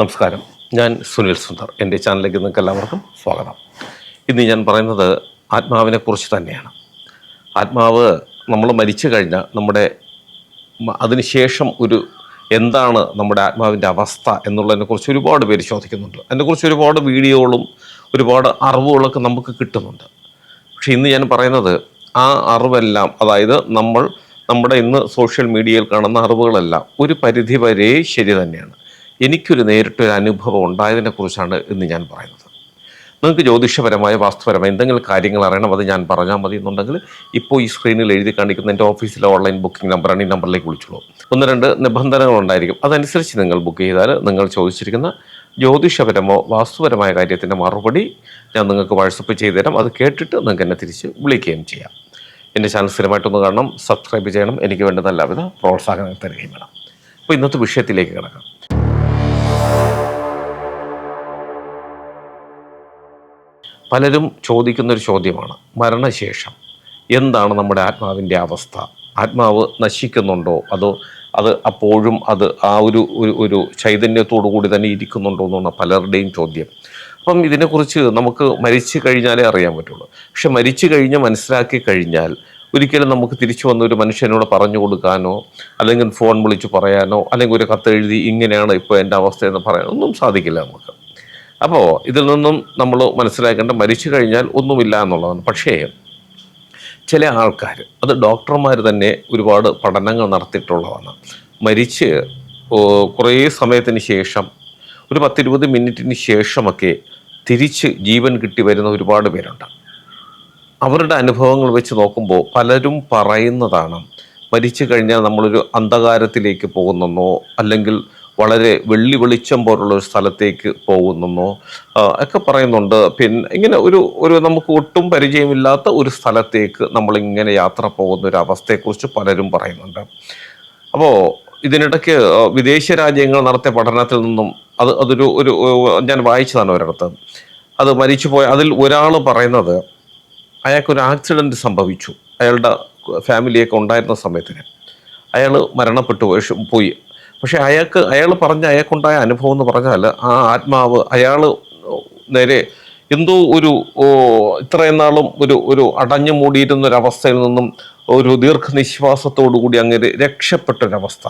നമസ്കാരം. ഞാൻ സുനിൽ സുന്ദർ. എന്റെ ചാനലിലേക്ക് നിങ്ങൾക്ക് എല്ലാവർക്കും സ്വാഗതം. ഇന്ന് ഞാൻ പറയുന്നത് ആത്മാവിനെക്കുറിച്ച് തന്നെയാണ്. ആത്മാവ് നമ്മൾ മരിച്ചു കഴിഞ്ഞാൽ നമ്മുടെ അതിനുശേഷം ഒരു എന്താണ് നമ്മുടെ ആത്മാവിന്റെ അവസ്ഥ എന്നുള്ളതിനെക്കുറിച്ച് ഒരുപാട് പേര് ചോദിക്കുന്നുണ്ട്. അതിനെക്കുറിച്ച് ഒരുപാട് വീഡിയോകളും ഒരുപാട് അറിവുകളൊക്കെ നമുക്ക് കിട്ടുന്നുണ്ട്. പക്ഷേ ഇന്ന് ഞാൻ പറയുന്നത് ആ അറിവെല്ലാം അതായത് നമ്മൾ നമ്മുടെ ഇന്ന് സോഷ്യൽ മീഡിയയിൽ കാണുന്ന അറിവുകളെല്ലാം ഒരു പരിധി വരെ ശരി തന്നെയാണ്. എനിക്കൊരു നേരിട്ടൊരു അനുഭവം ഉണ്ടായതിനെക്കുറിച്ചാണ് ഇന്ന് ഞാൻ പറയുന്നത്. നിങ്ങൾക്ക് ജ്യോതിഷപരമായ വാസ്തുപരമായ എന്തെങ്കിലും കാര്യങ്ങൾ അറിയണം അത് ഞാൻ പറഞ്ഞാൽ മതി എന്നുണ്ടെങ്കിൽ ഇപ്പോൾ ഈ സ്ക്രീനിൽ എഴുതി കാണിക്കുന്ന എന്റെ ഓഫീസിലെ ഓൺലൈൻ ബുക്കിംഗ് നമ്പറാണ് ഈ നമ്പറിലേക്ക് വിളിച്ചോളൂ. ഒന്ന് രണ്ട് നിബന്ധനകൾ ഉണ്ടായിരിക്കും. അതനുസരിച്ച് നിങ്ങൾ ബുക്ക് ചെയ്താൽ നിങ്ങൾ ചോദിച്ചിരിക്കുന്ന ജ്യോതിഷപരമോ വാസ്തുപരമായ കാര്യത്തിന്റെ മറുപടി ഞാൻ നിങ്ങൾക്ക് വാട്സപ്പ് ചെയ്തു തരാം. അത് കേട്ടിട്ട് നിങ്ങൾക്ക് എന്നെ തിരിച്ച് വിളിക്കുകയും ചെയ്യാം. എന്റെ ചാനൽ സ്ഥിരമായിട്ടൊന്ന് കാണണം സബ്സ്ക്രൈബ് ചെയ്യണം. എനിക്ക് വേണ്ടുന്ന എല്ലാവിധ പ്രോത്സാഹനം തരികയും വേണം. അപ്പോൾ ഇന്നത്തെ വിഷയത്തിലേക്ക് കിടക്കാം. പലരും ചോദിക്കുന്നൊരു ചോദ്യമാണ് മരണശേഷം. എന്താണ് നമ്മുടെ ആത്മാവിന്റെ അവസ്ഥ? ആത്മാവ് നശിക്കുന്നുണ്ടോ? അതോ അത് അപ്പോഴും അത് ആ ഒരു ഒരു ചൈതന്യത്തോടു കൂടി തന്നെ ഇരിക്കുന്നുണ്ടോ എന്നാണ് പലരുടെയും ചോദ്യം. അപ്പം ഇതിനെക്കുറിച്ച് നമുക്ക് മരിച്ചു കഴിഞ്ഞാലേ അറിയാൻ പറ്റുള്ളൂ. പക്ഷെ മരിച്ചു കഴിഞ്ഞ് മനസ്സിലാക്കി കഴിഞ്ഞാൽ ഒരിക്കലും നമുക്ക് തിരിച്ചു വന്ന ഒരു മനുഷ്യനോട് പറഞ്ഞു കൊടുക്കാനോ അല്ലെങ്കിൽ ഫോൺ വിളിച്ച് പറയാനോ അല്ലെങ്കിൽ ഒരു കത്തെഴുതി ഇങ്ങനെയാണ് ഇപ്പോൾ എന്റെ അവസ്ഥ എന്ന് പറയാനോ ഒന്നും സാധിക്കില്ല നമുക്ക്. അപ്പോൾ ഇതിൽ നിന്നും നമ്മൾ മനസ്സിലാക്കേണ്ട മരിച്ചു കഴിഞ്ഞാൽ ഒന്നുമില്ല എന്നുള്ളതാണ്. പക്ഷേ ചില ആൾക്കാർ അത് ഡോക്ടർമാർ തന്നെ ഒരുപാട് പഠനങ്ങൾ നടത്തിയിട്ടുള്ളതാണ്. മരിച്ച് കുറേ സമയത്തിന് ശേഷം ഒരു പത്തിരുപത് മിനിറ്റിന് ശേഷമൊക്കെ തിരിച്ച് ജീവൻ കിട്ടി വരുന്ന ഒരുപാട് പേരുണ്ട്. അവരുടെ അനുഭവങ്ങൾ വെച്ച് നോക്കുമ്പോൾ പലരും പറയുന്നതാണ് മരിച്ചു കഴിഞ്ഞാൽ നമ്മളൊരു അന്ധകാരത്തിലേക്ക് പോകുന്നെന്നോ അല്ലെങ്കിൽ വളരെ വെള്ളി വെളിച്ചം പോലുള്ള ഒരു സ്ഥലത്തേക്ക് പോകുന്നെന്നോ ഒക്കെ പറയുന്നുണ്ട്. പിന്നെ ഇങ്ങനെ ഒരു ഒരു നമുക്ക് ഒട്ടും പരിചയമില്ലാത്ത ഒരു സ്ഥലത്തേക്ക് നമ്മളിങ്ങനെ യാത്ര പോകുന്ന ഒരു അവസ്ഥയെക്കുറിച്ച് പലരും പറയുന്നുണ്ട്. അപ്പോൾ ഇതിനിടയ്ക്ക് വിദേശ രാജ്യങ്ങൾ നടത്തിയ പഠനത്തിൽ നിന്നും അത് അതൊരു ഒരു ഞാൻ വായിച്ചതാണ് ഒരിടത്ത്. അത് മരിച്ചു പോയ അതിൽ ഒരാൾ പറയുന്നത് അയാൾക്കൊരു ആക്സിഡന്റ് സംഭവിച്ചു. അയാളുടെ ഫാമിലിയൊക്കെ ഉണ്ടായിരുന്ന സമയത്തിന്. അയാൾ മരണപ്പെട്ടു പോയി. പക്ഷേ അയാൾക്ക് അയാൾ പറഞ്ഞ അയാൾക്കുണ്ടായ അനുഭവം എന്ന് പറഞ്ഞാൽ ആ ആത്മാവ് അയാൾ നേരെ എന്തോ ഒരു ഇത്രയും നാളും ഒരു ഒരു അടഞ്ഞു മൂടിയിരുന്ന ഒരു അവസ്ഥയിൽ നിന്നും ഒരു ദീർഘനിശ്വാസത്തോടു കൂടി അങ്ങനെ രക്ഷപ്പെട്ടൊരവസ്ഥ.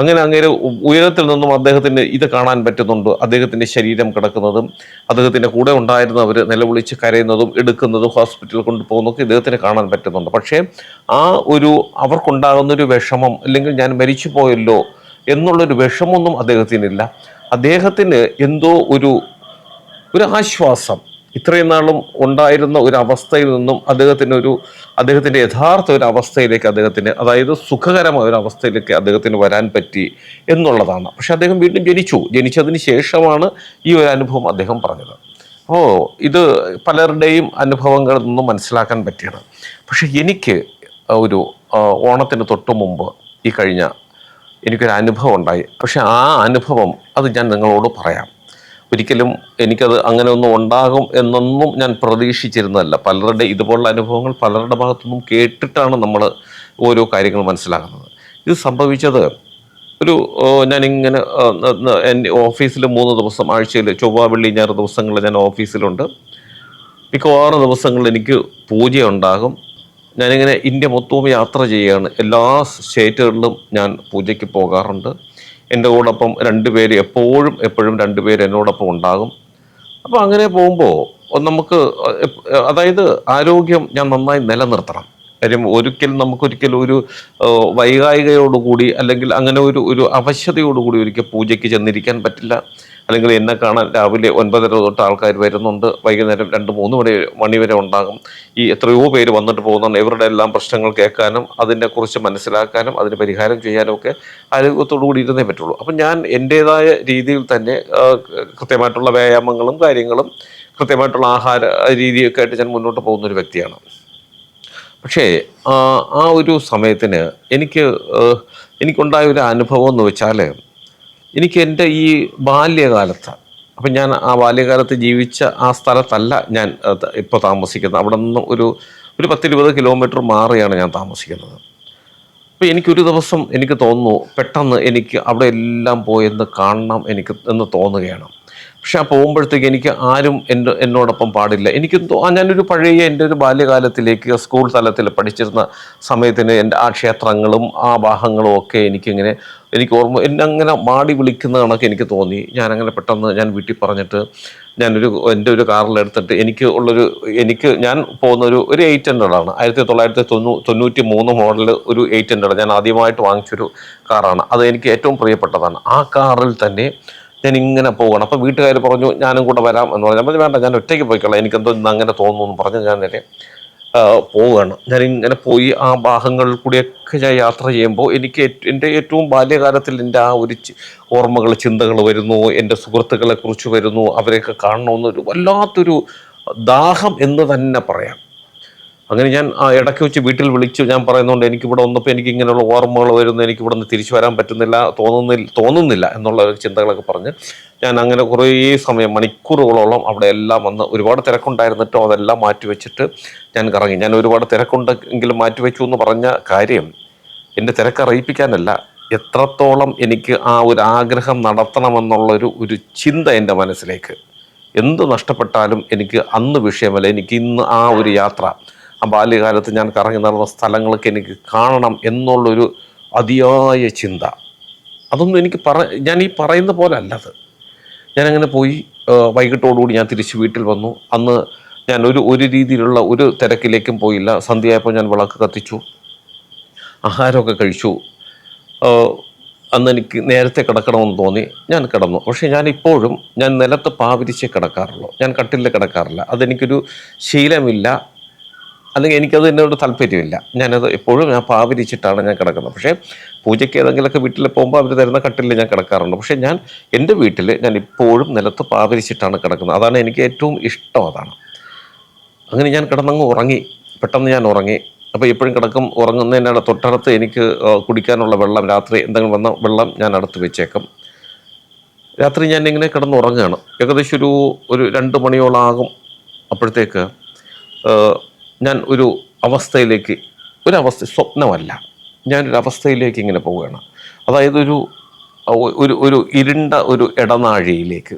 അങ്ങനെ അങ്ങനെ ഉയരത്തിൽ നിന്നും അദ്ദേഹത്തിന് ഇത് കാണാൻ പറ്റുന്നുണ്ട്. അദ്ദേഹത്തിന്റെ ശരീരം കിടക്കുന്നതും അദ്ദേഹത്തിന്റെ കൂടെ ഉണ്ടായിരുന്നവർ നിലവിളിച്ച് കരയുന്നതും എടുക്കുന്നതും ഹോസ്പിറ്റലിൽ കൊണ്ടുപോകുന്നതൊക്കെ ഇദ്ദേഹത്തിന് കാണാൻ പറ്റുന്നുണ്ട്. പക്ഷേ ആ ഒരു അവർക്കുണ്ടാകുന്നൊരു വിഷമം അല്ലെങ്കിൽ ഞാൻ മരിച്ചു പോയല്ലോ എന്നുള്ളൊരു വിഷമമൊന്നും അദ്ദേഹത്തിനില്ല. അദ്ദേഹത്തിന് എന്തോ ഒരു ഒരു ആശ്വാസം ഇത്രയും നാളും ഉണ്ടായിരുന്ന ഒരു അവസ്ഥയിൽ നിന്നും അദ്ദേഹത്തിന് ഒരു അദ്ദേഹത്തിന്റെ യഥാർത്ഥ ഒരു അവസ്ഥയിലേക്ക് അദ്ദേഹത്തിന് അതായത് സുഖകരമായ ഒരു അവസ്ഥയിലേക്ക് അദ്ദേഹത്തിന് വരാൻ പറ്റി എന്നുള്ളതാണ്. പക്ഷെ അദ്ദേഹം വീണ്ടും ജനിച്ചു. ജനിച്ചതിന് ശേഷമാണ് ഈ ഒരു അനുഭവം അദ്ദേഹം പറഞ്ഞത്. അപ്പോൾ ഇത് പലരുടെയും അനുഭവങ്ങളിൽ നിന്നും മനസ്സിലാക്കാൻ പറ്റിയത്. പക്ഷെ എനിക്ക് ഒരു ഓണത്തിന് തൊട്ടു മുമ്പ് ഈ കഴിഞ്ഞ എനിക്കൊരു അനുഭവം ഉണ്ടായി. പക്ഷെ ആ അനുഭവം അത് ഞാൻ നിങ്ങളോട് പറയാം. ഒരിക്കലും എനിക്കത് അങ്ങനെ ഒന്നും ഉണ്ടാകും എന്നൊന്നും ഞാൻ പ്രതീക്ഷിച്ചിരുന്നതല്ല. പലരുടെ ഇതുപോലുള്ള അനുഭവങ്ങൾ പലരുടെ ഭാഗത്തുനിന്നും കേട്ടിട്ടാണ് നമ്മൾ ഓരോ കാര്യങ്ങൾ മനസ്സിലാക്കുന്നത് ഇത് സംഭവിച്ചത് ഒരു ഞാനിങ്ങനെ എന്റെ ഓഫീസിൽ മൂന്ന് ദിവസം ആഴ്ചയിൽ ചൊവ്വ വെള്ളി ഞായർ ദിവസങ്ങളിൽ ഞാൻ ഓഫീസിലുണ്ട്. മിക്കവാറും ദിവസങ്ങളിൽ എനിക്ക് പൂജ ഉണ്ടാകും. ഞാനിങ്ങനെ ഇന്ത്യ മൊത്തവും യാത്ര ചെയ്യുകയാണ് എല്ലാ സ്റ്റേറ്റുകളിലും ഞാൻ പൂജയ്ക്ക് പോകാറുണ്ട്. എന്റെ കൂടൊപ്പം രണ്ടുപേര് എപ്പോഴും എപ്പോഴും രണ്ടുപേര് എന്നോടൊപ്പം ഉണ്ടാകും. അപ്പോൾ അങ്ങനെ പോകുമ്പോൾ നമുക്ക് അതായത് ആരോഗ്യം ഞാൻ നന്നായി നിലനിർത്തണം. കാര്യം ഒരിക്കലും നമുക്കൊരിക്കലും ഒരു വൈകായികയോടുകൂടി അല്ലെങ്കിൽ അങ്ങനെ ഒരു ഒരു അവശതയോടുകൂടി ഒരിക്കൽ പൂജയ്ക്ക് ചെന്നിരിക്കാൻ പറ്റില്ല. അല്ലെങ്കിൽ എന്നെ കാണാൻ രാവിലെ ഒൻപതര തൊട്ട് ആൾക്കാർ വരുന്നുണ്ട്. വൈകുന്നേരം രണ്ട് മൂന്ന് മണി മണി വരെ ഉണ്ടാകും. ഈ എത്രയോ പേര് വന്നിട്ട് പോകുന്നുണ്ട്. ഇവരുടെ എല്ലാം പ്രശ്നങ്ങൾ കേൾക്കാനും അതിനെക്കുറിച്ച് മനസ്സിലാക്കാനും അതിന് പരിഹാരം ചെയ്യാനും ഒക്കെ ആരോഗ്യത്തോടു കൂടി ഇരുന്നേ പറ്റുള്ളൂ. അപ്പം ഞാൻ എന്റേതായ രീതിയിൽ തന്നെ കൃത്യമായിട്ടുള്ള വ്യായാമങ്ങളും കാര്യങ്ങളും കൃത്യമായിട്ടുള്ള ആഹാര രീതിയൊക്കെ ആയിട്ട് ഞാൻ മുന്നോട്ട് പോകുന്ന ഒരു വ്യക്തിയാണ്. പക്ഷേ ആ ഒരു സമയത്തിന് എനിക്ക് എനിക്കുണ്ടായ ഒരു അനുഭവം എന്ന് വെച്ചാൽ എനിക്ക് എന്റെ ഈ ബാല്യകാലത്ത് അപ്പം ഞാൻ ആ ബാല്യകാലത്ത് ജീവിച്ച ആ സ്ഥലത്തല്ല ഞാൻ ഇപ്പോൾ താമസിക്കുന്നത്. അവിടെ നിന്ന് ഒരു ഒരു പത്തിരുപത് കിലോമീറ്റർ മാറിയാണ് ഞാൻ താമസിക്കുന്നത്. അപ്പോൾ എനിക്കൊരു ദിവസം എനിക്ക് തോന്നുന്നു പെട്ടെന്ന് എനിക്ക് അവിടെ എല്ലാം പോയെന്ന് കാണണം എനിക്ക് എന്ന് തോന്നുകയാണ്. പക്ഷെ ആ പോകുമ്പോഴത്തേക്ക് എനിക്ക് ആരും എന്റെ എന്നോടൊപ്പം പാടില്ല. എനിക്ക് ഞാനൊരു പഴയ എന്റെ ഒരു ബാല്യകാലത്തിലേക്ക് സ്കൂൾ തലത്തിൽ പഠിച്ചിരുന്ന സമയത്തിന് എന്റെ ആ ക്ഷേത്രങ്ങളും ആ ഭാഗങ്ങളും ഒക്കെ എനിക്കിങ്ങനെ എനിക്ക് ഓർമ്മ എന്നെ അങ്ങനെ മാടി വിളിക്കുന്ന കണക്ക് എനിക്ക് തോന്നി. ഞാനങ്ങനെ പെട്ടെന്ന് ഞാൻ വീട്ടിൽ പറഞ്ഞിട്ട് ഞാനൊരു എന്റെ ഒരു കാറിലെടുത്തിട്ട് എനിക്ക് ഉള്ളൊരു എനിക്ക് ഞാൻ പോകുന്ന ഒരു ഒരു എയ്റ്റ് ഹൺഡ്രഡാണ് ആയിരത്തി തൊള്ളായിരത്തി തൊണ്ണൂ തൊണ്ണൂറ്റി മൂന്ന് മോഡൽ ഒരു എയ്റ്റ് ഹൺഡ്രഡ്. ഞാൻ ആദ്യമായിട്ട് വാങ്ങിച്ചൊരു കാറാണ്. അത് എനിക്ക് ഏറ്റവും പ്രിയപ്പെട്ടതാണ്. ആ കാറിൽ തന്നെ ഞാൻ ഇങ്ങനെ പോകണം അപ്പോൾ വീട്ടുകാർ പറഞ്ഞു ഞാനും കൂടെ വരാം എന്ന് പറഞ്ഞു. വേണ്ട ഞാൻ ഒറ്റയ്ക്ക് പോയിക്കൊള്ളാം എനിക്കെന്തോ ഇന്ന് അങ്ങനെ തോന്നുന്നു എന്ന് പറഞ്ഞ് ഞാൻ നേരെ പോവുകയാണ് ഞാൻ ഇങ്ങനെ പോയി ആ ഭാഗങ്ങളിൽ കൂടിയൊക്കെ ഞാൻ യാത്ര ചെയ്യുമ്പോൾ എനിക്ക് എന്റെ ഏറ്റവും ബാല്യകാലത്തിൽ എന്റെ ആ ഒരു ഓർമ്മകൾ ചിന്തകൾ വരുന്നു. എന്റെ സുഹൃത്തുക്കളെക്കുറിച്ച് വരുന്നു. അവരെയൊക്കെ കാണണമെന്നൊരു വല്ലാത്തൊരു ദാഹം എന്ന് തന്നെ പറയാം. അങ്ങനെ ഞാൻ ആ ഇടയ്ക്ക് വെച്ച് വീട്ടിൽ വിളിച്ചു. ഞാൻ പറയുന്നുണ്ട് എനിക്ക് ഇവിടെ വന്നപ്പോൾ എനിക്ക് ഇങ്ങനെയുള്ള ഓർമ്മകൾ വരുന്നു എനിക്ക് ഇവിടെ നിന്ന് തിരിച്ചു വരാൻ പറ്റുന്നില്ല തോന്നുന്നില്ല തോന്നുന്നില്ല എന്നുള്ള ചിന്തകളൊക്കെ പറഞ്ഞ് ഞാൻ അങ്ങനെ കുറേ സമയം മണിക്കൂറുകളോളം അവിടെ എല്ലാം വന്ന് ഒരുപാട് തിരക്കുണ്ടായിരുന്നിട്ടോ അതെല്ലാം മാറ്റിവെച്ചിട്ട് ഞാൻ കറങ്ങി. ഞാൻ ഒരുപാട് തിരക്കുണ്ടെങ്കിലും മാറ്റിവെച്ചു എന്ന് പറഞ്ഞ കാര്യം എന്റെ തിരക്ക് അറിയിപ്പിക്കാനല്ല എത്രത്തോളം എനിക്ക് ആ ഒരു ആഗ്രഹം നടത്തണമെന്നുള്ളൊരു ഒരു ചിന്ത എന്റെ മനസ്സിലേക്ക്. എന്ത് നഷ്ടപ്പെട്ടാലും എനിക്ക് അന്ന് വിഷയമല്ല എനിക്ക് ഇന്ന് ആ ഒരു യാത്ര ആ ബാല്യകാലത്ത് ഞാൻ കറങ്ങി നടന്ന സ്ഥലങ്ങളൊക്കെ എനിക്ക് കാണണം എന്നുള്ളൊരു അതിയായ ചിന്ത. അതൊന്നും എനിക്ക് പറ ഞാൻ ഈ പറയുന്ന പോലെ അല്ലത്. ഞാനങ്ങനെ പോയി വൈകിട്ടോടുകൂടി ഞാൻ തിരിച്ച് വീട്ടിൽ വന്നു. അന്ന് ഞാൻ ഒരു ഒരു രീതിയിലുള്ള ഒരു തിരക്കിലേക്കും പോയില്ല. സന്ധ്യയായപ്പോൾ ഞാൻ വിളക്ക് കത്തിച്ചു. ആഹാരമൊക്കെ കഴിച്ചു. അന്ന് എനിക്ക് നേരത്തെ കിടക്കണമെന്ന് തോന്നി. ഞാൻ കിടന്നു. പക്ഷേ ഞാൻ ഇപ്പോഴും ഞാൻ നിലത്ത് പാവിരിച്ചേ കിടക്കാറുള്ളൂ. ഞാൻ കട്ടിലിൽ കിടക്കാറില്ല. അതെനിക്കൊരു ശീലമില്ല. അല്ലെങ്കിൽ എനിക്കത് എന്നോട് താല്പര്യമില്ല. ഞാനത് എപ്പോഴും ഞാൻ പാവിരിച്ചിട്ടാണ് ഞാൻ കിടക്കുന്നത്. പക്ഷേ പൂജയ്ക്ക് ഏതെങ്കിലുമൊക്കെ വീട്ടിൽ പോകുമ്പോൾ അവർ തരുന്ന കട്ടിലിൽ ഞാൻ കിടക്കാറുണ്ട്. പക്ഷേ ഞാൻ എന്റെ വീട്ടിൽ ഞാൻ ഇപ്പോഴും നിലത്ത് പാവിരിച്ചിട്ടാണ് കിടക്കുന്നത്. അതാണ് എനിക്ക് ഏറ്റവും ഇഷ്ടം അതാണ്. അങ്ങനെ ഞാൻ കിടന്നങ്ങ് ഉറങ്ങി. പെട്ടെന്ന് ഞാൻ ഉറങ്ങി. അപ്പോൾ എപ്പോഴും കിടക്കും. ഉറങ്ങുന്നതിനുള്ള തൊട്ടടുത്ത് എനിക്ക് കുടിക്കാനുള്ള വെള്ളം രാത്രി എന്തെങ്കിലും വന്ന വെള്ളം ഞാൻ അടുത്ത് വെച്ചേക്കും. രാത്രി ഞാൻ ഇങ്ങനെ കിടന്ന് ഉറങ്ങുകയാണ്. ഏകദേശം ഒരു ഒരു രണ്ട് മണിയോളം ആകും അപ്പോഴത്തേക്ക്. ഞാൻ ഒരു അവസ്ഥയിലേക്ക് ഒരവസ്ഥ സ്വപ്നമല്ല. ഞാനൊരു അവസ്ഥയിലേക്ക് ഇങ്ങനെ പോവുകയാണ്. അതായത് ഒരു ഒരു ഒരു ഇരുണ്ട ഒരു ഇടനാഴിയിലേക്ക്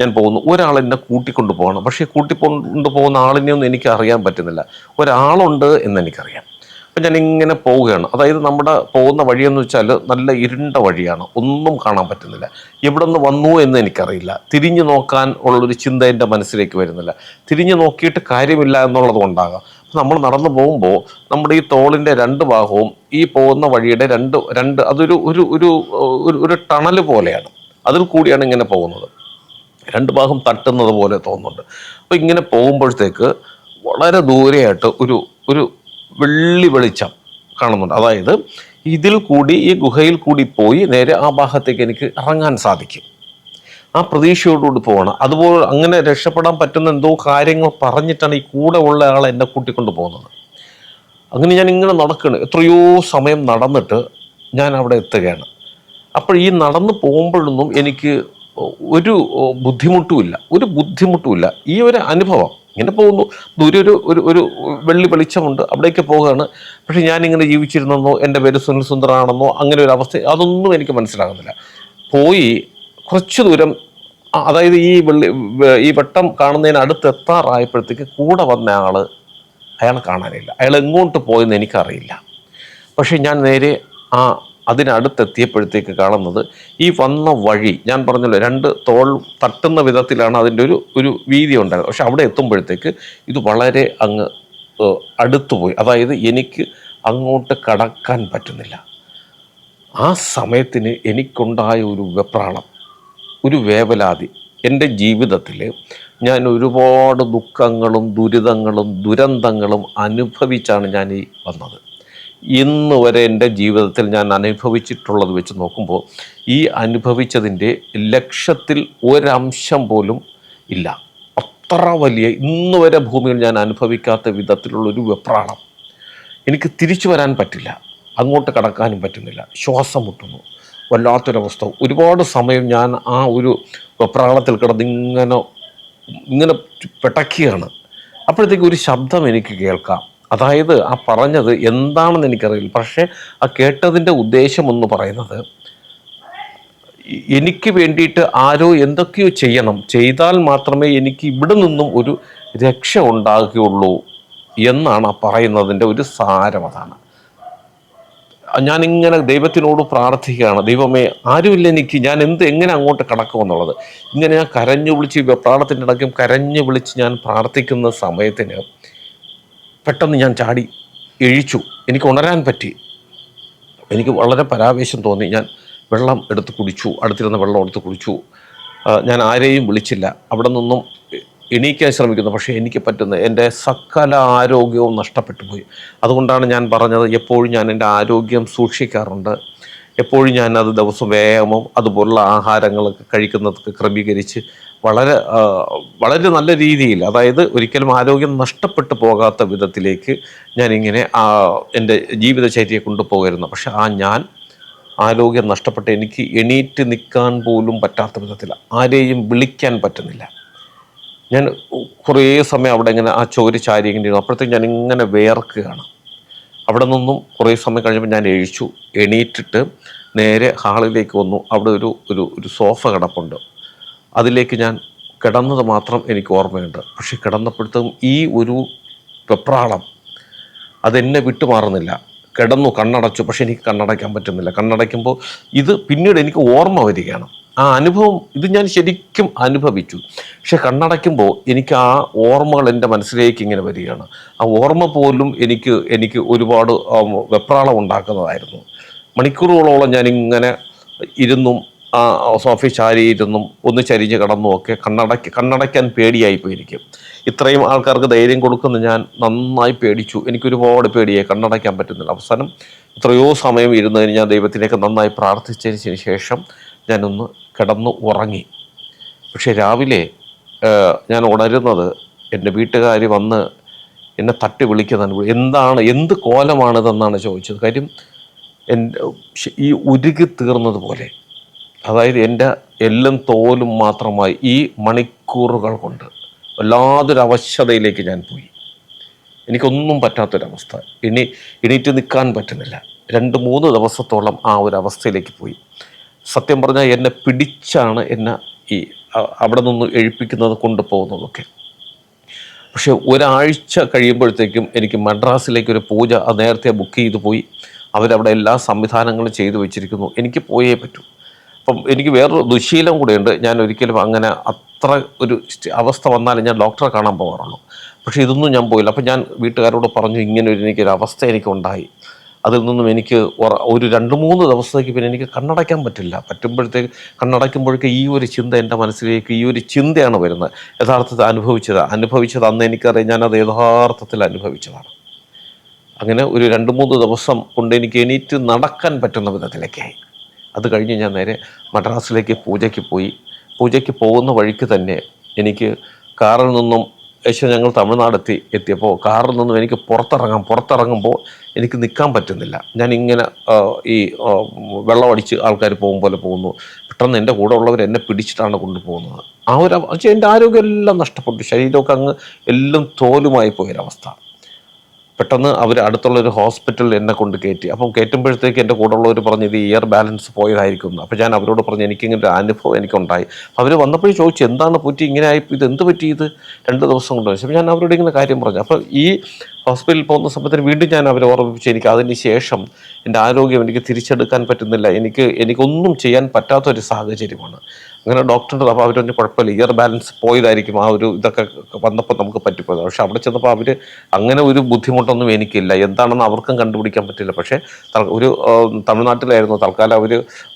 ഞാൻ പോകുന്നു. ഒരാൾ എന്നെ കൂട്ടിക്കൊണ്ട് പോകണം. പക്ഷേ കൂട്ടിക്കൊണ്ട് പോകുന്ന ആളിനെ ഒന്നും എനിക്ക് അറിയാൻ പറ്റുന്നില്ല. ഒരാളുണ്ട് എന്ന് എനിക്കറിയാം. അപ്പം ഞാൻ ഇങ്ങനെ പോവുകയാണ്. അതായത് നമ്മുടെ പോകുന്ന വഴിയെന്ന് വെച്ചാൽ നല്ല ഇരുണ്ട വഴിയാണ്. ഒന്നും കാണാൻ പറ്റുന്നില്ല. എവിടെ നിന്ന് വന്നു എന്ന് എനിക്കറിയില്ല. തിരിഞ്ഞു നോക്കാൻ ഉള്ളൊരു ചിന്ത എന്റെ മനസ്സിലേക്ക് വരുന്നില്ല. തിരിഞ്ഞു നോക്കിയിട്ട് കാര്യമില്ല എന്നുള്ളത് കൊണ്ടാകാം. നമ്മൾ നടന്നു പോകുമ്പോൾ നമ്മുടെ ഈ തോളിന്റെ രണ്ട് ഭാഗവും ഈ പോകുന്ന വഴിയുടെ രണ്ട് രണ്ട് അതൊരു ഒരു ഒരു ഒരു ടണൽ പോലെയാണ്. അതിൽ കൂടിയാണ് ഇങ്ങനെ പോകുന്നത്. രണ്ട് ഭാഗം തട്ടുന്നത് പോലെ തോന്നുന്നുണ്ട്. അപ്പോൾ ഇങ്ങനെ പോകുമ്പോഴത്തേക്ക് വളരെ ദൂരെയായിട്ട് ഒരു ഒരു വെള്ളി വെളിച്ചം കാണുന്നുണ്ട്. അതായത് ഇതിൽ കൂടി ഈ ഗുഹയിൽ കൂടി പോയി നേരെ ആ ഭാഗത്തേക്ക് എനിക്ക് ഇറങ്ങാൻ സാധിക്കും. ആ പ്രതീക്ഷയോടുകൂടി പോകണം അതുപോലെ അങ്ങനെ രക്ഷപ്പെടാൻ പറ്റുന്ന എന്തോ കാര്യങ്ങൾ പറഞ്ഞിട്ടാണ് ഈ കൂടെ ഉള്ള ആൾ എന്നെ കൂട്ടിക്കൊണ്ട് പോകുന്നത്. അങ്ങനെ ഞാൻ ഇങ്ങനെ നടക്കുകയാണ്. എത്രയോ സമയം നടന്നിട്ട് ഞാൻ അവിടെ എത്തുകയാണ്. അപ്പോൾ ഈ നടന്നു പോകുമ്പോഴൊന്നും എനിക്ക് ഒരു ബുദ്ധിമുട്ടുമില്ല ഒരു ബുദ്ധിമുട്ടുമില്ല ഈ ഒരു അനുഭവം ഇങ്ങനെ പോകുന്നു. ദൂരെ ഒരു ഒരു ഒരു വെള്ളി വെളിച്ചമുണ്ട്. അവിടേക്ക് പോവുകയാണ് പക്ഷേ ഞാനിങ്ങനെ ജീവിച്ചിരുന്നെന്നോ എന്റെ പേര് സുനിൽ സുന്ദറാണെന്നോ അങ്ങനെ ഒരു അവസ്ഥ അതൊന്നും എനിക്ക് മനസ്സിലാകുന്നില്ല. പോയി കുറച്ച് ദൂരം അതായത് ഈ വെള്ളി ഈ വെട്ടം കാണുന്നതിന് അടുത്ത് എത്താറായപ്പോഴത്തേക്ക് കൂടെ വന്ന ആൾ അയാൾ കാണാനില്ല. അയാൾ എങ്ങോട്ട് പോയെന്ന് എനിക്കറിയില്ല. പക്ഷേ ഞാൻ നേരെ ആ അതിനടുത്തെത്തിയപ്പോഴത്തേക്ക് കാണുന്നത് ഈ വന്ന വഴി ഞാൻ പറഞ്ഞല്ലോ രണ്ട് തോൾ തട്ടുന്ന വിധത്തിലാണ് അതിന്റെ ഒരു ഒരു വീതി ഉണ്ടായത് പക്ഷെ അവിടെ എത്തുമ്പോഴത്തേക്ക് ഇത് വളരെ അങ്ങ് അടുത്തുപോയി. അടുത്ത് പോയി അതായത് എനിക്ക് അങ്ങോട്ട് കടക്കാൻ പറ്റുന്നില്ല. ആ സമയത്തിന് എനിക്കുണ്ടായ ഒരു വെപ്രാളം ഒരു വേവലാതി. എന്റെ ജീവിതത്തിൽ ഞാൻ ഒരുപാട് ദുഃഖങ്ങളും ദുരിതങ്ങളും ദുരന്തങ്ങളും അനുഭവിച്ചാണ് ഞാൻ ഈ വന്നത്. ഇന്ന് വരെ എന്റെ ജീവിതത്തിൽ ഞാൻ അനുഭവിച്ചിട്ടുള്ളത് വെച്ച് നോക്കുമ്പോൾ ഈ അനുഭവിച്ചതിന്റെ ലക്ഷത്തിൽ ഒരംശം പോലും ഇല്ല. അത്ര വലിയ ഇന്ന് വരെ ഭൂമിയിൽ ഞാൻ അനുഭവിക്കാത്ത വിധത്തിലുള്ളൊരു വെപ്രാളം. എനിക്ക് തിരിച്ചു വരാൻ പറ്റില്ല. അങ്ങോട്ട് കടക്കാനും പറ്റുന്നില്ല. ശ്വാസം മുട്ടുന്നു. വല്ലാത്തൊരവസ്ഥ. ഒരുപാട് സമയം ഞാൻ ആ ഒരു വെപ്രാളത്തിൽ കിടന്ന് ഇങ്ങനെ ഇങ്ങനെ പെട്ടക്കിയാണ്. അപ്പോഴത്തേക്ക് ഒരു ശബ്ദം എനിക്ക് കേൾക്കാം. അതായത് ആ പറഞ്ഞത് എന്താണെന്ന് എനിക്കറിയില്ല. പക്ഷേ ആ കേട്ടതിന്റെ ഉദ്ദേശം എന്ന് പറയുന്നത് എനിക്ക് വേണ്ടിയിട്ട് ആരോ എന്തൊക്കെയോ ചെയ്യണം. ചെയ്താൽ മാത്രമേ എനിക്ക് ഇവിടെ നിന്നും ഒരു രക്ഷ ഉണ്ടാകുകയുള്ളൂ എന്നാണ് ആ പറയുന്നതിന്റെ ഒരു സാരം അതാണ്. ഞാനിങ്ങനെ ദൈവത്തിനോട് പ്രാർത്ഥിക്കുകയാണ്. ദൈവമേ ആരുമില്ല എനിക്ക്. ഞാൻ എന്ത് എങ്ങനെ അങ്ങോട്ട് കടക്കുമെന്നുള്ളത് ഇങ്ങനെ ഞാൻ കരഞ്ഞു വിളിച്ച് പ്രാർത്ഥത്തിന്റെ ഇടയ്ക്കും കരഞ്ഞു വിളിച്ച് ഞാൻ പ്രാർത്ഥിക്കുന്ന സമയത്തിന് പെട്ടെന്ന് ഞാൻ ചാടി എഴിച്ചു. എനിക്ക് ഉണരാൻ പറ്റി. എനിക്ക് വളരെ പരാവേശം തോന്നി. ഞാൻ വെള്ളം എടുത്ത് കുടിച്ചു. അടുത്തിരുന്ന വെള്ളം എടുത്ത് കുടിച്ചു. ഞാൻ ആരെയും വിളിച്ചില്ല. അവിടെ നിന്നും എണീക്കാൻ ശ്രമിക്കുന്നു. പക്ഷേ എനിക്ക് പറ്റുന്ന എന്റെ സകല ആരോഗ്യവും നഷ്ടപ്പെട്ടു പോയി. അതുകൊണ്ടാണ് ഞാൻ പറഞ്ഞത് എപ്പോഴും ഞാൻ എന്റെ ആരോഗ്യം സൂക്ഷിക്കാറുണ്ട്. എപ്പോഴും ഞാൻ ദിവസം വ്യായാമം അതുപോലുള്ള ആഹാരങ്ങളൊക്കെ കഴിക്കുന്നതൊക്കെ ക്രമീകരിച്ച് വളരെ വളരെ നല്ല രീതിയിൽ അതായത് ഒരിക്കലും ആരോഗ്യം നഷ്ടപ്പെട്ടു പോകാത്ത വിധത്തിലേക്ക് ഞാനിങ്ങനെ എന്റെ ജീവിതചര്യയെ കൊണ്ടുപോകായിരുന്നു പക്ഷെ ആ ഞാൻ ആരോഗ്യം നഷ്ടപ്പെട്ട് എനിക്ക് എണീറ്റ് നിൽക്കാൻ പോലും പറ്റാത്ത വിധത്തിൽ ആരെയും വിളിക്കാൻ പറ്റുന്നില്ല. ഞാൻ കുറേ സമയം അവിടെ ഇങ്ങനെ ആ ചോര ചാരി ഇങ്ങനെ അപ്പോഴത്തേക്ക് ഞാൻ ഇങ്ങനെ വേർക്കുകയാണ് അവിടെ നിന്നും കുറേ സമയം കഴിഞ്ഞപ്പോൾ ഞാൻ എഴിച്ചു എണീറ്റിട്ട് നേരെ ഹാളിലേക്ക് വന്നു. അവിടെ ഒരു ഒരു ഒരു സോഫ കിടപ്പുണ്ട്. അതിലേക്ക് ഞാൻ കിടന്നത് മാത്രം എനിക്ക് ഓർമ്മയുണ്ട്. പക്ഷെ കിടന്നപ്പോഴത്തും ഈ ഒരു വെപ്രാളം അതെന്നെ വിട്ടുമാറുന്നില്ല. കിടന്നു കണ്ണടച്ചു. പക്ഷെ എനിക്ക് കണ്ണടയ്ക്കാൻ പറ്റുന്നില്ല. കണ്ണടയ്ക്കുമ്പോൾ ഇത് പിന്നീട് എനിക്ക് ഓർമ്മ വരികയാണ്. ആ അനുഭവം ഇത് ഞാൻ ശരിക്കും അനുഭവിച്ചു. പക്ഷെ കണ്ണടയ്ക്കുമ്പോൾ എനിക്ക് ആ ഓർമ്മകൾ എന്റെ മനസ്സിലേക്ക് ഇങ്ങനെ വരികയാണ്. ആ ഓർമ്മ പോലും എനിക്ക് എനിക്ക് ഒരുപാട് വെപ്രാളം ഉണ്ടാക്കുന്നതായിരുന്നു. മണിക്കൂറുകളോളം ഞാനിങ്ങനെ ഇരുന്നും ആ സോഫി ചാരിയിരുന്നും ഒന്ന് ചരിഞ്ഞ് കിടന്നും ഒക്കെ കണ്ണടയ്ക്ക് കണ്ണടയ്ക്കാൻ പേടിയായി പോയിരിക്കും. ഇത്രയും ആൾക്കാർക്ക് ധൈര്യം കൊടുക്കുന്ന ഞാൻ നന്നായി പേടിച്ചു. എനിക്കൊരുപാട് പേടിയായി കണ്ണടയ്ക്കാൻ പറ്റുന്നില്ല. അവസാനം എത്രയോ സമയം ഇരുന്നതിന് ഞാൻ ദൈവത്തിലേക്ക് നന്നായി പ്രാർത്ഥിച്ചതിന് ശേഷം ഞാനൊന്ന് കിടന്നു ഉറങ്ങി. പക്ഷേ രാവിലെ ഞാൻ ഉണരുന്നത് എന്റെ വീട്ടുകാർ വന്ന് എന്നെ തട്ടി വിളിക്കുന്നതാണ് എന്താണ് എന്ത് കോലമാണിതെന്നാണ് ചോദിച്ചത്. കാര്യം എന്റെ ശ- ഈ ഉരുകി തീർന്നത് പോലെ. അതായത് എന്റെ എല്ലും തോലും മാത്രമായി ഈ മണിക്കൂറുകൾ കൊണ്ട് വല്ലാതൊരു അവശതയിലേക്ക് ഞാൻ പോയി. എനിക്കൊന്നും പറ്റാത്തൊരവസ്ഥ. ഇനി എണീറ്റ് നിൽക്കാൻ പറ്റുന്നില്ല. രണ്ട് മൂന്ന് ദിവസത്തോളം ആ ഒരു അവസ്ഥയിലേക്ക് പോയി. സത്യം പറഞ്ഞാൽ എന്നെ പിടിച്ചാണ് എന്നെ ഈ അവിടെ നിന്ന് എഴുപ്പിക്കുന്നത് കൊണ്ടുപോകുന്നതൊക്കെ. പക്ഷെ ഒരാഴ്ച കഴിയുമ്പോഴത്തേക്കും എനിക്ക് മദ്രാസിലേക്ക് ഒരു പൂജ നേരത്തെ ബുക്ക് ചെയ്തു പോയി. അവരവിടെ എല്ലാ സംവിധാനങ്ങളും ചെയ്തു വെച്ചിരിക്കുന്നു. എനിക്ക് പോയേ പറ്റൂ. അപ്പം എനിക്ക് വേറൊരു ദുശീലം കൂടെയുണ്ട്. ഞാൻ ഒരിക്കലും അങ്ങനെ അത്ര ഒരു അവസ്ഥ വന്നാലും ഞാൻ ഡോക്ടറെ കാണാൻ പോകാറുള്ളൂ. പക്ഷേ ഇതൊന്നും ഞാൻ പോയില്ല. അപ്പം ഞാൻ വീട്ടുകാരോട് പറഞ്ഞു ഇങ്ങനെ ഒരു എനിക്കൊരു അവസ്ഥ എനിക്കുണ്ടായി. അതിൽ നിന്നും എനിക്ക് ഒരു രണ്ട് മൂന്ന് ദിവസത്തേക്ക് പിന്നെ എനിക്ക് കണ്ണടയ്ക്കാൻ പറ്റില്ല. പറ്റുമ്പോഴത്തേക്ക് കണ്ണടയ്ക്കുമ്പോഴേക്ക് ഈ ഒരു ചിന്ത എന്റെ മനസ്സിലേക്ക് ഈ ഒരു ചിന്തയാണ് വരുന്നത്. യഥാർത്ഥത്തിൽ അനുഭവിച്ചത്. അനുഭവിച്ചത് അന്ന് എനിക്കറിയാം ഞാനത് യഥാർത്ഥത്തിൽ അനുഭവിച്ചതാണ്. അങ്ങനെ ഒരു രണ്ട് മൂന്ന് ദിവസം കൊണ്ട് എനിക്ക് എണീറ്റ് നടക്കാൻ പറ്റുന്ന വിധത്തിലേക്കായി അത് കഴിഞ്ഞ് ഞാൻ നേരെ മദ്രാസിലേക്ക് പൂജയ്ക്ക് പോയി. പൂജയ്ക്ക് പോകുന്ന വഴിക്ക് തന്നെ എനിക്ക് കാറിൽ നിന്നും ഏകദേശം ഞങ്ങൾ തമിഴ്നാടെത്തി എത്തിയപ്പോൾ കാറിൽ നിന്നും എനിക്ക് പുറത്തിറങ്ങാം പുറത്തിറങ്ങുമ്പോൾ എനിക്ക് നിൽക്കാൻ പറ്റുന്നില്ല. ഞാൻ ഇങ്ങനെ ഈ വെള്ളം വെള്ളമടിച്ച് ആൾക്കാർ പോകും പോലെ പോകുന്നു. പെട്ടെന്ന് എന്റെ കൂടെ ഉള്ളവർ എന്നെ പിടിച്ചിട്ടാണ് കൊണ്ടുപോകുന്നത്. ആ ഒരു എന്റെ ആരോഗ്യം എല്ലാം നഷ്ടപ്പെട്ടു. ശരീരമൊക്കെ അങ്ങ് എല്ലാം തോലുമായി പോയൊരവസ്ഥ. പെട്ടെന്ന് അവർ അടുത്തുള്ള ഒരു ഹോസ്പിറ്റലിൽ എന്നെ കൊണ്ട് കയറ്റി. അപ്പം കയറ്റുമ്പോഴത്തേക്ക് എന്റെ കൂടെ ഉള്ളവർ പറഞ്ഞു ഇത് ഇയർ ബാലൻസ് പോയതായിരിക്കും. അപ്പോൾ ഞാൻ അവരോട് പറഞ്ഞു എനിക്കിങ്ങനെ ഒരു അനുഭവം എനിക്കുണ്ടായി. അവർ വന്നപ്പോഴും ചോദിച്ചു എന്താണ് പറ്റി ഇങ്ങനെ ആയി? ഇത് എന്ത് പറ്റി ഇത്? രണ്ട് ദിവസം കൊണ്ട് അപ്പോൾ ഞാൻ അവരോട് ഇങ്ങനെ കാര്യം പറഞ്ഞു. അപ്പോൾ ഈ ഹോസ്പിറ്റലിൽ പോകുന്ന സമയത്തിന് വീണ്ടും ഞാൻ അവരെ ഓർമ്മിപ്പിച്ചു. എനിക്ക് അതിന് ശേഷം എന്റെ ആരോഗ്യം എനിക്ക് തിരിച്ചെടുക്കാൻ പറ്റുന്നില്ല. എനിക്ക് എനിക്കൊന്നും ചെയ്യാൻ പറ്റാത്തൊരു സാഹചര്യമാണ്. അങ്ങനെ ഡോക്ടറിന്റെ അപ്പോൾ അവരൊന്ന് കുഴപ്പമില്ല. ഇയർ ബാലൻസ് പോയതായിരിക്കും. ആ ഒരു ഇതൊക്കെ വന്നപ്പോൾ നമുക്ക് പറ്റിപ്പോയത്. പക്ഷെ അവിടെ ചെന്നപ്പോൾ അവർ അങ്ങനെ ഒരു ബുദ്ധിമുട്ടൊന്നും എനിക്കില്ല. എന്താണെന്ന് അവർക്കും കണ്ടുപിടിക്കാൻ പറ്റില്ല. പക്ഷേ ഒരു തമിഴ്നാട്ടിലായിരുന്നു. തൽക്കാലം അവർ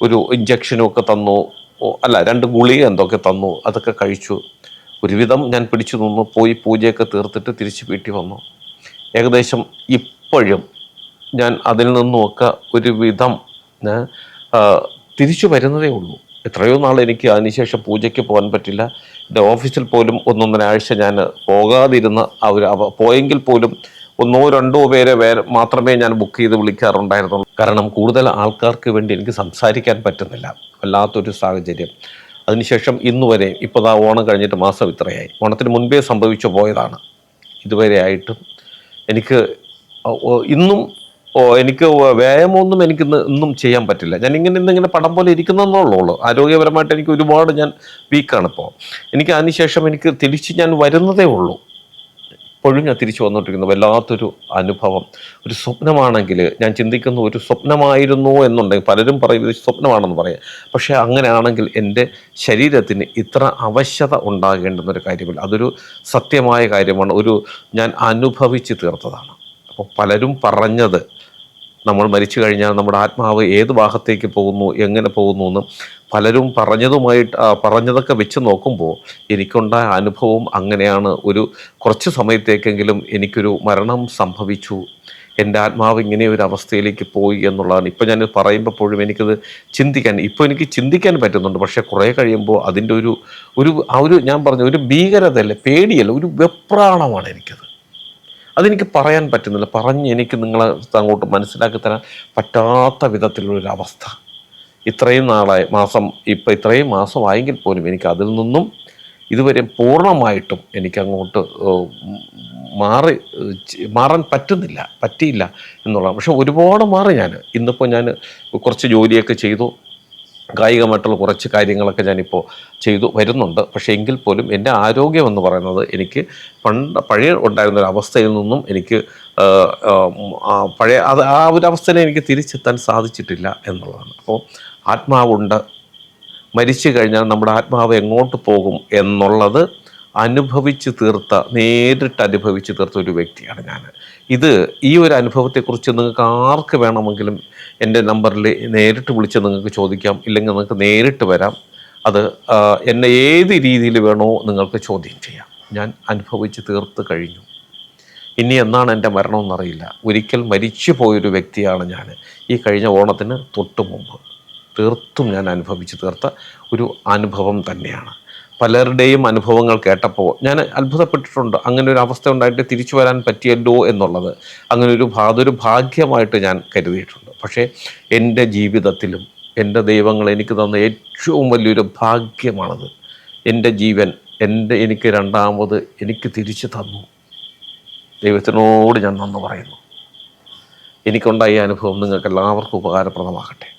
ഒരു ഇഞ്ചക്ഷനും ഒക്കെ തന്നു. അല്ല രണ്ട് ഗുളിക എന്തൊക്കെ തന്നു. അതൊക്കെ കഴിച്ചു. ഒരുവിധം ഞാൻ പിടിച്ചു നിന്നു. പോയി പൂജയൊക്കെ തീർത്തിട്ട് തിരിച്ച് വീട്ടിൽ വന്നു. ഏകദേശം ഇപ്പോഴും ഞാൻ അതിൽ നിന്നുമൊക്കെ ഒരുവിധം തിരിച്ചു വരുന്നതേ ഉള്ളൂ. എത്രയോ നാൾ എനിക്ക് അതിനുശേഷം പൂജയ്ക്ക് പോകാൻ പറ്റില്ല. എന്റെ ഓഫീസിൽ പോലും ഒന്നൊന്നര ആഴ്ച ഞാൻ പോകാതിരുന്ന അവർ അവ പോയെങ്കിൽ പോലും ഒന്നോ രണ്ടോ പേരെ വേറെ മാത്രമേ ഞാൻ ബുക്ക് ചെയ്ത് വിളിക്കാറുണ്ടായിരുന്നുള്ളൂ. കാരണം കൂടുതൽ ആൾക്കാർക്ക് വേണ്ടി എനിക്ക് സംസാരിക്കാൻ പറ്റുന്നില്ല. വല്ലാത്തൊരു സാഹചര്യം. അതിനുശേഷം ഇന്ന് വരെ ഇപ്പോൾ ആ ഓണം കഴിഞ്ഞിട്ട് മാസം ഇത്രയായി. ഓണത്തിന് മുൻപേ സംഭവിച്ചു പോയതാണ്. ഇതുവരെ ആയിട്ടും എനിക്ക് ഇന്നും ഓ എനിക്ക് വ്യായാമമൊന്നും എനിക്ക് ഇന്നും ചെയ്യാൻ പറ്റില്ല. ഞാൻ ഇങ്ങനെ ഇന്നിങ്ങനെ പടം പോലെ ഇരിക്കുന്നെന്നുള്ളൂ ആരോഗ്യപരമായിട്ട് എനിക്ക് ഒരുപാട് ഞാൻ വീക്കാണ് ഇപ്പോൾ എനിക്ക് അതിനുശേഷം എനിക്ക് തിരിച്ച് ഞാൻ വരുന്നതേ ഉള്ളൂ. ഇപ്പോഴും ഞാൻ തിരിച്ചു വന്നുകൊണ്ടിരിക്കുന്നു വല്ലാത്തൊരു അനുഭവം. ഒരു സ്വപ്നമാണെങ്കിൽ ഞാൻ ചിന്തിക്കുന്ന ഒരു സ്വപ്നമായിരുന്നു എന്നുണ്ടെങ്കിൽ പലരും പറയും ഇത് സ്വപ്നമാണെന്ന് പറയാം. പക്ഷേ അങ്ങനെയാണെങ്കിൽ എന്റെ ശരീരത്തിന് ഇത്ര അവശ്യത ഉണ്ടാകേണ്ടുന്ന ഒരു കാര്യമില്ല. അതൊരു സത്യമായ കാര്യമാണ്. ഒരു ഞാൻ അനുഭവിച്ച് തീർത്തതാണ്. അപ്പോൾ പലരും പറഞ്ഞത് നമ്മൾ മരിച്ചു കഴിഞ്ഞാൽ നമ്മുടെ ആത്മാവ് ഏത് ഭാഗത്തേക്ക് പോകുന്നു എങ്ങനെ പോകുന്നു എന്ന് പലരും പറഞ്ഞതുമായിട്ട് പറഞ്ഞതൊക്കെ വെച്ച് നോക്കുമ്പോൾ എനിക്കുണ്ടായ അനുഭവം അങ്ങനെയാണ്. ഒരു കുറച്ച് സമയത്തേക്കെങ്കിലും എനിക്കൊരു മരണം സംഭവിച്ചു. എന്റെ ആത്മാവ് ഇങ്ങനെ ഒരു അവസ്ഥയിലേക്ക് പോയി എന്നുള്ളതാണ്. ഇപ്പം ഞാൻ പറയുമ്പോഴും എനിക്കത് ചിന്തിക്കാൻ ഇപ്പോൾ എനിക്ക് ചിന്തിക്കാൻ പറ്റുന്നുണ്ട്. പക്ഷേ കുറേ കഴിയുമ്പോൾ അതിന്റെ ഒരു ഒരു ആ ഒരു ഞാൻ പറഞ്ഞ ഒരു ഭീകരതയല്ല പേടിയല്ല ഒരു വെപ്രാണമാണ് എനിക്കത്. അതെനിക്ക് പറയാൻ പറ്റുന്നില്ല. പറഞ്ഞ് എനിക്ക് നിങ്ങളെ അങ്ങോട്ട് മനസ്സിലാക്കി തരാൻ പറ്റാത്ത വിധത്തിലുള്ളൊരവസ്ഥ. ഇത്രയും നാളായി മാസം ഇപ്പം ഇത്രയും മാസമായെങ്കിൽ പോലും എനിക്ക് അതിൽ നിന്നും ഇതുവരെ പൂർണമായിട്ടും എനിക്കങ്ങോട്ട് മാറി മാറാൻ പറ്റുന്നില്ല പറ്റിയില്ല എന്നുള്ളതാണ്. പക്ഷെ ഒരുപാട് മാറി ഞാൻ. ഇന്നിപ്പോൾ ഞാൻ കുറച്ച് ജോലിയൊക്കെ ചെയ്തു. കായികമായിട്ടുള്ള കുറച്ച് കാര്യങ്ങളൊക്കെ ഞാനിപ്പോൾ ചെയ്തു വരുന്നുണ്ട്. പക്ഷേ എങ്കിൽ പോലും എന്റെ ആരോഗ്യം എന്ന് പറയുന്നത് എനിക്ക് പണ്ട് പഴയ ഉണ്ടായിരുന്ന ഒരു അവസ്ഥയിൽ നിന്നും എനിക്ക് പഴയ അത് ആ ഒരു അവസ്ഥയിൽ എനിക്ക് തിരിച്ചെത്താൻ സാധിച്ചിട്ടില്ല എന്നുള്ളതാണ്. അപ്പോൾ ആത്മാവുണ്ട്. മരിച്ചു കഴിഞ്ഞാൽ നമ്മുടെ ആത്മാവ് എങ്ങോട്ട് പോകും എന്നുള്ളത് അനുഭവിച്ച് തീർത്ത നേരിട്ട് അനുഭവിച്ച് തീർത്ത ഒരു വ്യക്തിയാണ് ഞാൻ. ഇത് ഈ ഒരു അനുഭവത്തെക്കുറിച്ച് നിങ്ങൾക്ക് ആർക്ക് വേണമെങ്കിലും എന്റെ നമ്പറിൽ നേരിട്ട് വിളിച്ച് നിങ്ങൾക്ക് ചോദിക്കാം ഇല്ലെങ്കിൽ നിങ്ങൾക്ക് നേരിട്ട് വരാം. അത് എന്നെ ഏത് രീതിയിൽ വേണോ നിങ്ങൾക്ക് ചോദ്യം ചെയ്യാം. ഞാൻ അനുഭവിച്ച് തീർത്ത് കഴിഞ്ഞു. ഇനി എന്നാണ് എന്റെ മരണമെന്നറിയില്ല ഒരിക്കൽ മരിച്ചു പോയൊരു വ്യക്തിയാണ് ഞാൻ. ഈ കഴിഞ്ഞ ഓണത്തിന് തൊട്ട് മുമ്പ് തീർത്തും ഞാൻ അനുഭവിച്ച് തീർത്ത ഒരു അനുഭവം തന്നെയാണ്. പലരുടെയും അനുഭവങ്ങൾ കേട്ടപ്പോൾ ഞാൻ അത്ഭുതപ്പെട്ടിട്ടുണ്ട്. അങ്ങനെ ഒരു അവസ്ഥ ഉണ്ടായിട്ട് തിരിച്ചു വരാൻ പറ്റിയല്ലോ എന്നുള്ളത്. അങ്ങനെ ഒരു അതൊരു ഭാഗ്യമായിട്ട് ഞാൻ കരുതിയിട്ടുണ്ട്. പക്ഷേ എന്റെ ജീവിതത്തിലും എന്റെ ദൈവങ്ങൾ എനിക്ക് തന്ന ഏറ്റവും വലിയൊരു ഭാഗ്യമാണത്. എന്റെ ജീവൻ എന്റെ എനിക്ക് രണ്ടാമത് എനിക്ക് തിരിച്ചു തന്നു. ദൈവത്തിനോട് ഞാൻ നന്ദി പറയുന്നു. എനിക്കുണ്ടായ അനുഭവം നിങ്ങൾക്ക് എല്ലാവർക്കും ഉപകാരപ്രദമാകട്ടെ.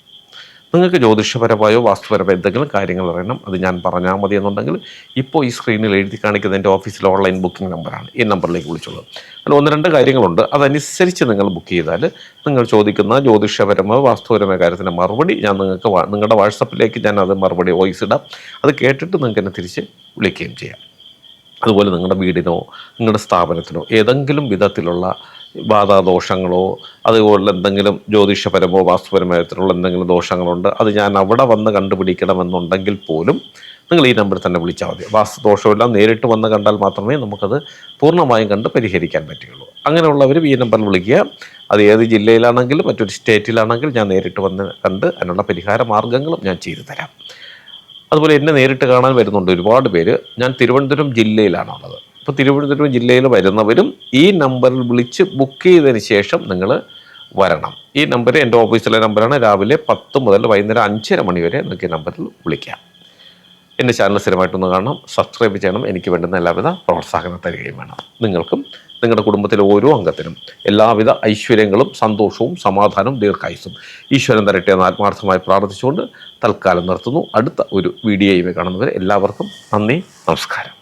നിങ്ങൾക്ക് ജ്യോതിഷപരമായോ വാസ്തുപരമായോ എന്തെങ്കിലും കാര്യങ്ങൾ അറിയണം അത് ഞാൻ പറഞ്ഞാൽ മതി എന്നുണ്ടെങ്കിൽ ഇപ്പോൾ ഈ സ്ക്രീനിൽ എഴുതി കാണിക്കുന്ന എന്റെ ഓഫീസിലെ ഓൺലൈൻ ബുക്കിംഗ് നമ്പറാണ്. ഈ നമ്പറിലേക്ക് വിളിച്ചുള്ളത് അതിൽ ഒന്ന് രണ്ട് കാര്യങ്ങളുണ്ട്. അതനുസരിച്ച് നിങ്ങൾ ബുക്ക് ചെയ്താൽ നിങ്ങൾ ചോദിക്കുന്ന ജ്യോതിഷപരമോ വാസ്തുപരമായ കാര്യത്തിന്റെ മറുപടി ഞാൻ നിങ്ങൾക്ക് നിങ്ങളുടെ വാട്സപ്പിലേക്ക് ഞാൻ അത് മറുപടി വോയിസ് ഇടാം. അത് കേട്ടിട്ട് നിങ്ങൾക്ക് എന്നെ തിരിച്ച് വിളിക്കുകയും ചെയ്യാം. അതുപോലെ നിങ്ങളുടെ വീടിനോ നിങ്ങളുടെ സ്ഥാപനത്തിനോ ഏതെങ്കിലും വിധത്തിലുള്ള ബാധാദോഷങ്ങളോ അതുപോലെ എന്തെങ്കിലും ജ്യോതിഷപരമോ വാസ്തുപരമായിട്ടുള്ള എന്തെങ്കിലും ദോഷങ്ങളുണ്ട് അത് ഞാൻ അവിടെ വന്ന് കണ്ടുപിടിക്കണമെന്നുണ്ടെങ്കിൽ പോലും നിങ്ങൾ ഈ നമ്പറിൽ തന്നെ വിളിച്ചാൽ മതി. വാസ്തുദോഷമെല്ലാം നേരിട്ട് വന്ന് കണ്ടാൽ മാത്രമേ നമുക്കത് പൂർണമായും കണ്ട് പരിഹരിക്കാൻ പറ്റുകയുള്ളൂ. അങ്ങനെയുള്ളവർ ഈ നമ്പറിൽ വിളിക്കുക. അത് ഏത് ജില്ലയിലാണെങ്കിലും മറ്റൊരു സ്റ്റേറ്റിലാണെങ്കിലും ഞാൻ നേരിട്ട് വന്ന് കണ്ട് അതിനുള്ള പരിഹാര മാർഗങ്ങളും ഞാൻ ചെയ്തു തരാം. അതുപോലെ എന്നെ നേരിട്ട് കാണാൻ വരുന്നുണ്ട് ഒരുപാട് പേര്. ഞാൻ തിരുവനന്തപുരം ജില്ലയിലാണുള്ളത്. അപ്പോൾ തിരുവനന്തപുരം ജില്ലയിൽ വരുന്നവരും ഈ നമ്പറിൽ വിളിച്ച് ബുക്ക് ചെയ്തതിന് ശേഷം നിങ്ങൾ വരണം. ഈ നമ്പർ എന്റെ ഓഫീസിലെ നമ്പറാണ് രാവിലെ പത്ത് മുതൽ വൈകുന്നേരം അഞ്ചര മണി വരെ നിങ്ങൾക്ക് ഈ നമ്പറിൽ വിളിക്കാം. എന്റെ ചാനൽ സ്ഥിരമായിട്ടൊന്ന് കാണണം. സബ്സ്ക്രൈബ് ചെയ്യണം. എനിക്ക് വേണ്ടുന്ന എല്ലാവിധ പ്രോത്സാഹനം തരികയും വേണം. നിങ്ങൾക്കും നിങ്ങളുടെ കുടുംബത്തിലെ ഓരോ അംഗത്തിനും എല്ലാവിധ ഐശ്വര്യങ്ങളും സന്തോഷവും സമാധാനവും ദീർഘായുസും ഈശ്വരൻ തരട്ടെ എന്ന് ആത്മാർത്ഥമായി പ്രാർത്ഥിച്ചുകൊണ്ട് തൽക്കാലം നിർത്തുന്നു. അടുത്ത ഒരു വീഡിയോയുമായി കാണുന്നവരെ എല്ലാവർക്കും നന്ദി നമസ്കാരം.